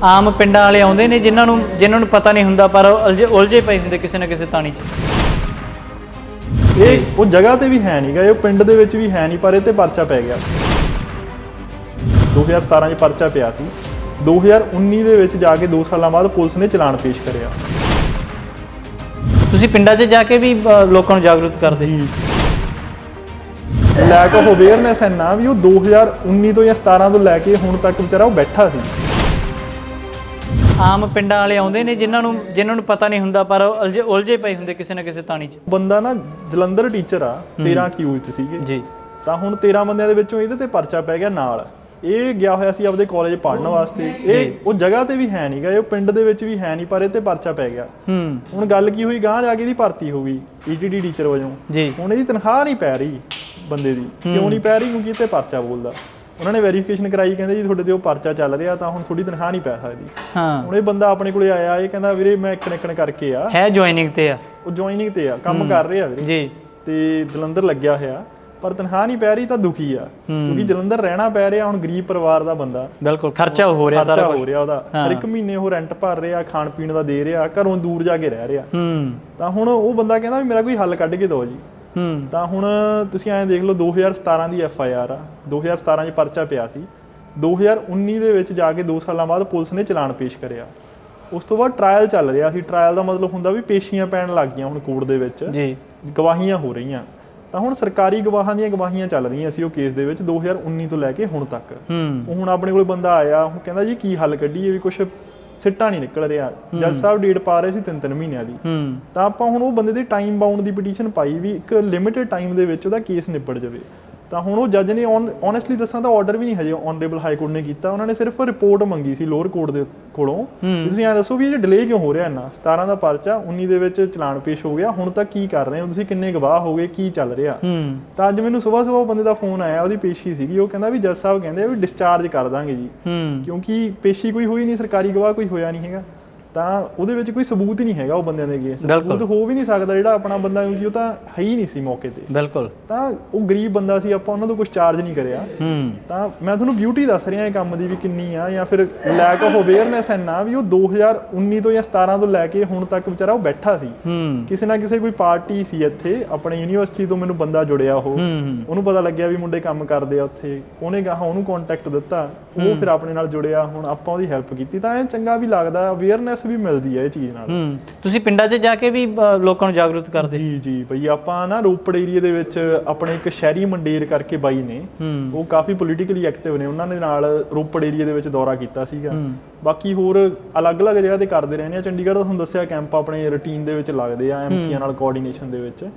ਆਮ ਪਿੰਡਾਂ ਵਾਲੇ ਆਉਂਦੇ ਨੇ ਜਿਨ੍ਹਾਂ ਨੂੰ ਜਿਨ੍ਹਾਂ ਨੂੰ ਪਤਾ ਨਹੀਂ ਹੁੰਦਾ ਪਰ ਉਲਝੇ ਪਏ ਹੁੰਦੇ ਕਿਸੇ ਨਾ ਕਿਸੇ ਤਾਣੀ 'ਚ। ਇਹ ਉਹ ਜਗ੍ਹਾ ਤੇ ਵੀ ਹੈ ਨਹੀਂਗਾ ਇਹ ਪਿੰਡ ਦੇ ਵਿੱਚ ਵੀ ਹੈ ਨਹੀਂ ਪਰ ਇਹ ਤੇ ਪਰਚਾ ਪੈ ਗਿਆ। 2017 ਚ ਪਰਚਾ ਪਿਆ ਸੀ। 2019 ਦੇ ਵਿੱਚ ਜਾ ਕੇ 2 ਸਾਲਾਂ ਬਾਅਦ ਪੁਲਿਸ ਨੇ ਚਲਾਨ ਪੇਸ਼ ਕਰਿਆ। ਤੁਸੀਂ ਪਿੰਡਾਂ 'ਚ ਜਾ ਕੇ ਵੀ ਲੋਕਾਂ ਨੂੰ ਜਾਗਰੂਕ ਕਰਦੇ? ਜੀ। ਲੈਕ ਆਫ ਅਵੇਅਰਨੈਸ ਹੈ ਨਾ ਵੀ ਉਹ 2019 ਤੋਂ ਜਾਂ 17 ਤੋਂ ਲੈ ਕੇ ਹੁਣ ਤੱਕ ਵਿਚਾਰਾ ਉਹ ਬੈਠਾ ਸੀ। ਆਮ ਪਿੰਡਾਂ ਵਾਲੇ ਆਉਂਦੇ ਨੇ ਜਿਨ੍ਹਾਂ ਨੂੰ ਜਿਨ੍ਹਾਂ ਨੂੰ ਪਤਾ ਨਹੀਂ ਹੁੰਦਾ ਪਰ ਉਹ ਉਲਝੇ ਉਲਝੇ ਪਏ ਹੁੰਦੇ ਕਿਸੇ ਨਾ ਕਿਸੇ ਤਾਣੀ 'ਚ। ਬੰਦਾ ਨਾ ਜਲੰਧਰ ਟੀਚਰ ਆ 13 ਕਿਊ ਚ ਸੀਗੇ। ਜੀ। ਤਾਂ ਹੁਣ 13 ਬੰਦਿਆਂ ਦੇ ਵਿੱਚੋਂ ਇਹਦੇ ਤੇ ਪਰਚਾ ਪੈ ਗਿਆ ਨਾਲ। ਇਹ ਗਿਆ ਹੋਇਆ ਸੀ ਆਪਦੇ ਕਾਲਜ ਪੜ੍ਹਨ ਵਾਸਤੇ। ਇਹ ਉਹ ਜਗ੍ਹਾ ਤੇ ਵੀ ਹੈ ਨਹੀਂਗਾ ਇਹ ਪਿੰਡ ਦੇ ਵਿੱਚ ਵੀ ਹੈ ਨਹੀਂ ਪਰ ਇਹ ਤੇ ਪਰਚਾ ਪੈ ਗਿਆ। ਹੂੰ। ਹੁਣ ਗੱਲ ਕੀ ਹੋਈ? ਗਾਂ ਜਾ ਕੇ ਇਹਦੀ ਭਰਤੀ ਹੋ ਗਈ ਈਟੀਡੀ ਟੀਚਰ ਵਜੋਂ। ਜੀ। ਹੁਣ ਇਹਦੀ ਤਨਖਾਹ ਨਹੀਂ ਪੈ ਰਹੀ ਬੰਦੇ ਦੀ। ਕਿਉਂ ਨਹੀਂ ਪੈ ਰਹੀ? ਕਿਉਂਕਿ ਇਹ ਤੇ ਪਰਚਾ ਬੋਲਦਾ। ਉਹਨਾਂ ਨੇ ਵੈਰੀਫਿਕੇਸ਼ਨ ਕਰਾਈ ਕਹਿੰਦੇ ਜੀ ਤੁਹਾਡੇ ਤੇ ਉਹ ਪਰਚਾ ਚੱਲ ਰਿਹਾ ਤਾਂ ਹੁਣ ਥੋੜੀ ਤਨਖਾਹ ਨਹੀਂ ਪੈ ਸਕਦੀ। ਹਾਂ। ਹੁਣ ਇਹ ਬੰਦਾ ਆਪਣੇ ਕੋਲੇ ਆਇਆ ਇਹ ਕਹਿੰਦਾ ਵੀਰੇ ਮੈਂ ਇੱਕ ਨਿਕਣ ਕਰਕੇ ਆ। ਹੈ ਜੁਆਇਨਿੰਗ ਤੇ ਆ। ਉਹ ਜੁਆਇਨਿੰਗ ਤੇ ਆ ਕੰਮ ਕਰ ਰਿਹਾ ਵੀਰੇ। ਜੀ। ਤੇ ਜਲੰਧਰ ਲੱਗਿਆ ਹੋਇਆ ਪਰ ਤਨਖਾਹ ਨਹੀਂ ਪੈ ਰਹੀ ਤਾਂ ਦੁਖੀ ਆ। ਕਿਉਂਕਿ ਜਲੰਧਰ ਰਹਿਣਾ ਪੈ ਰਿਹਾ ਹੁਣ ਗਰੀਬ ਪਰਿਵਾਰ ਦਾ ਬੰਦਾ। ਬਿਲਕੁਲ ਖਰਚਾ ਹੋ ਰਿਹਾ ਸਾਰਾ ਹੋ ਰਿਹਾ ਉਹਦਾ। ਹਰ ਇੱਕ ਮਹੀਨੇ ਉਹ ਰੈਂਟ ਭਰ ਰਿਹਾ ਖਾਣ ਪੀਣ ਦਾ ਦੇ ਰਿਹਾ ਘਰੋਂ ਦੂਰ ਜਾ ਕੇ ਰਹਿ ਰਿਹਾ। ਹੂੰ। ਤਾਂ ਹੁਣ ਉਹ ਬੰਦਾ ਕਹਿੰਦਾ ਵੀ ਮੇਰਾ ਕੋਈ ਹੱਲ ਕੱਢ ਕੇ ਦਿਓ ਜੀ। ਤਾਂ ਹੁਣ ਤੁਸੀਂ ਐਂ ਦੇਖ ਲਓ 2017 ਦੀ ਐਫ ਆਈ ਆਰ ਆ। 2017 ਚ ਪਰਚਾ ਪਿਆ ਸੀ। 2019 ਦੇ ਵਿੱਚ ਜਾ ਕੇ 2 ਸਾਲਾਂ ਬਾਅਦ ਪੁਲਿਸ ਨੇ ਚਲਾਨ ਪੇਸ਼ ਕਰਿਆ। ਉਸ ਤੋਂ ਬਾਅਦ ਟ੍ਰਾਇਲ ਚੱਲ ਰਿਹਾ ਸੀ। ਟ੍ਰਾਇਲ ਦਾ ਮਤਲਬ ਹੁੰਦਾ ਵੀ ਪੇਸ਼ੀਆਂ ਪੈਣ ਲੱਗ ਗਈਆਂ ਹੁਣ ਕੋਰਟ ਦੇ ਵਿੱਚ। ਜੀ। ਗਵਾਹੀਆਂ ਹੋ ਰਹੀਆਂ। ਤਾਂ ਹੁਣ ਸਰਕਾਰੀ ਗਵਾਹਾਂ ਦੀਆਂ ਗਵਾਹੀਆਂ ਚੱਲ ਰਹੀਆਂ ਸੀ ਉਹ ਕੇਸ ਦੇ ਵਿੱਚ 2019 ਤੋਂ ਲੈ ਕੇ ਹੁਣ ਤੱਕ। ਹੂੰ। ਉਹ ਹੁਣ ਆਪਣੇ ਕੋਲ ਬੰਦਾ ਆਇਆ ਉਹ ਕਹਿੰਦਾ ਜੀ ਕੀ ਹੱਲ ਕੱਢੀਏ ਵੀ ਕੁਝ ਸਿੱਟਾ ਨਹੀਂ ਨਿਕਲ ਰਿਹਾ। ਜੱਜ ਸਾਹਿਬ ਡੇਟ ਪਾ ਰਹੇ ਸੀ ਤਿੰਨ ਤਿੰਨ ਮਹੀਨਿਆਂ ਦੀ। ਤਾਂ ਆਪਾਂ ਹੁਣ ਉਹ ਬੰਦੇ ਦੇ ਟਾਈਮ ਬਾਉਂਡ ਦੀ ਪਟੀਸ਼ਨ ਪਾਈ ਵੀ ਇੱਕ ਲਿਮਿਟਿਡ ਟਾਈਮ ਦੇ ਵਿੱਚ ਉਹਦਾ ਕੇਸ ਨਿਬੜ ਜਾਵੇ। ਤਾਂ ਹੁਣ ਉਹ ਜੱਜ ਨੇ ਓਨੈਸਟਲੀ ਦੱਸਾਂ ਤਾਂ ਆਰਡਰ ਵੀ ਨਹੀਂ ਹਜੇ ਆਨਰੇਬਲ ਹਾਈ ਕੋਰਟ ਨੇ ਕੀਤਾ। ਉਹਨਾਂ ਨੇ ਸਿਰਫ ਰਿਪੋਰਟ ਮੰਗੀ ਸੀ ਲੋਅਰ ਕੋਰਟ ਦੇ ਕੋਲੋਂ। ਤੁਸੀਂ ਐਂ ਦੱਸੋ ਵੀ ਇਹ ਡਿਲੇ ਕਿਉਂ ਹੋ ਰਿਹਾ ਇੰਨਾ? 17 ਦਾ ਪਰਚਾ 19 ਦੇ ਵਿੱਚ ਚਲਾਨ ਪੇਸ਼ ਹੋ ਗਿਆ। ਹੁਣ ਤੱਕ ਕੀ ਕਰ ਰਹੇ ਹੋ? ਤੁਸੀਂ ਕਿੰਨੇ ਗਵਾਹ ਹੋ ਗਏ? ਕੀ ਚੱਲ ਰਿਹਾ? ਤਾਂ ਅੱਜ ਮੈਨੂੰ ਸਵੇਰ ਸਵੇਰ ਬੰਦੇ ਦਾ ਫੋਨ ਆਇਆ ਉਹਦੀ ਪੇਸ਼ੀ ਸੀਗੀ। ਉਹ ਕਹਿੰਦਾ ਵੀ ਜੱਜ ਸਾਹਿਬ ਕਹਿੰਦੇ ਆ ਵੀ ਡਿਸਚਾਰਜ ਕਰ ਦਾਂਗੇ ਜੀ। ਕਿਉਂਕਿ ਪੇਸ਼ੀ ਕੋਈ ਹੋਈ ਨਹੀਂ ਸਰਕਾਰੀ ਗਵਾਹ ਕੋਈ ਹੋਇਆ ਨਹੀਂ ਹੈਗਾ। ਤਾਂ ਉਹਦੇ ਵਿੱਚ ਕੋਈ ਸਬੂਤ ਹੀ ਨਹੀਂ ਹੈਗਾ ਉਹ ਬੰਦਿਆਂ ਦੇ ਅਗੇਂਸਟ ਬਿਲਕੁਲ। ਸਬੂਤ ਹੋ ਵੀ ਨਹੀਂ ਸਕਦਾ ਜਿਹੜਾ ਆਪਣਾ ਬੰਦਾ ਕਿਉਂਕਿ ਉਹ ਤਾਂ ਹੈ ਹੀ ਨਹੀਂ ਸੀ ਮੌਕੇ ਤੇ। ਬਿਲਕੁਲ। ਤਾਂ ਉਹ ਗਰੀਬ ਬੰਦਾ ਸੀ ਆਪਾਂ ਉਹਨਾਂ ਤੋਂ ਕੁਝ ਚਾਰਜ ਨਹੀਂ ਕਰਿਆ। ਹੂੰ। ਤਾਂ ਮੈਂ ਤੁਹਾਨੂੰ ਬਿਊਟੀ ਦੱਸ ਰਿਹਾ ਇਹ ਕੰਮ ਦੀ ਵੀ ਕਿੰਨੀ ਆ ਜਾਂ ਫਿਰ ਲੈਕ ਆਫ ਅਵੇਅਰਨੈਸ ਹੈ ਨਾ ਵੀ ਉਹ 2019 ਤੋਂ ਜਾਂ 17 ਤੋਂ ਲੈ ਕੇ ਹੁਣ ਤੱਕ ਵਿਚਾਰਾ ਉਹ ਬੈਠਾ ਸੀ। ਹੂੰ। ਕਿਸੇ ਨਾ ਕਿਸੇ ਕੋਈ ਪਾਰਟੀ ਸੀ ਇੱਥੇ ਆਪਣੇ ਯੂਨੀਵਰਸਿਟੀ ਤੋਂ ਮੈਨੂੰ ਬੰਦਾ ਜੁੜਿਆ ਉਹ। ਹੂੰ ਉਹਨੂੰ ਪਤਾ ਲੱਗਿਆ ਵੀ ਮੁੰਡੇ ਕੰਮ ਕਰਦੇ ਆ ਉੱਥੇ। ਉਹਨੇ ਗਾਹਾਂ ਉਹਨੂੰ ਕੰਟੈਕਟ ਦਿੱਤਾ। ਉਹ ਫਿਰ ਆਪਣੇ ਨਾਲ ਜੁੜਿਆ ਹੁਣ ਆਪਾਂ ਉਹਦੀ ਹੈਲਪ ਕੀਤੀ। ਤਾਂ ਇਹ ਚੰਗਾ ਵੀ ਲੱਗਦਾ ਅਵੇਅਰਨੈਸ ਵੀ ਮਿਲਦੀ ਹੈ ਇਹ ਚੀਜ਼ ਨਾਲ। ਹੂੰ ਤੁਸੀਂ ਪਿੰਡਾਂ 'ਚ ਜਾ ਕੇ ਵੀ ਅ, ਲੋਕਾਂ ਨੂੰ ਜਾਗਰੂਕ ਕਰਦੇ? ਜੀ ਜੀ ਭਈ ਆਪਾਂ ਨਾ ਰੋਪੜ ਏਰੀਆ ਦੇ ਵਿੱਚ ਆਪਣੇ ਇੱਕ ਸ਼ਹਿਰੀ ਮੰਡੇਰ ਕਰਕੇ ਬਾਈ ਨੇ। ਹੂੰ। ਉਹ ਕਾਫੀ ਪੋਲੀਟੀਕਲੀ ਐਕਟਿਵ ਨੇ। ਉਹਨਾਂ ਦੇ ਨਾਲ ਰੋਪੜ ਏਰੀਆ ਦੇ ਵਿੱਚ ਦੌਰਾ ਕੀਤਾ ਸੀਗਾ। ਬਾਕੀ ਹੋਰ ਅਲੱਗ-ਅਲੱਗ ਜਗ੍ਹਾ ਤੇ ਕਰਦੇ ਰਹਿੰਦੇ ਆ ਚੰਡੀਗੜ੍ਹ ਦਾ ਤੁਹਾਨੂੰ ਦੱਸਿਆ ਕੈਂਪ ਆਪਣੇ ਰੁਟੀਨ ਦੇ ਵਿੱਚ ਲੱਗਦੇ ਆ ਐਮਸੀਆਂ ਨਾਲ ਕੋਆਰਡੀਨੇਸ਼ਨ ਦੇ ਵਿੱਚ।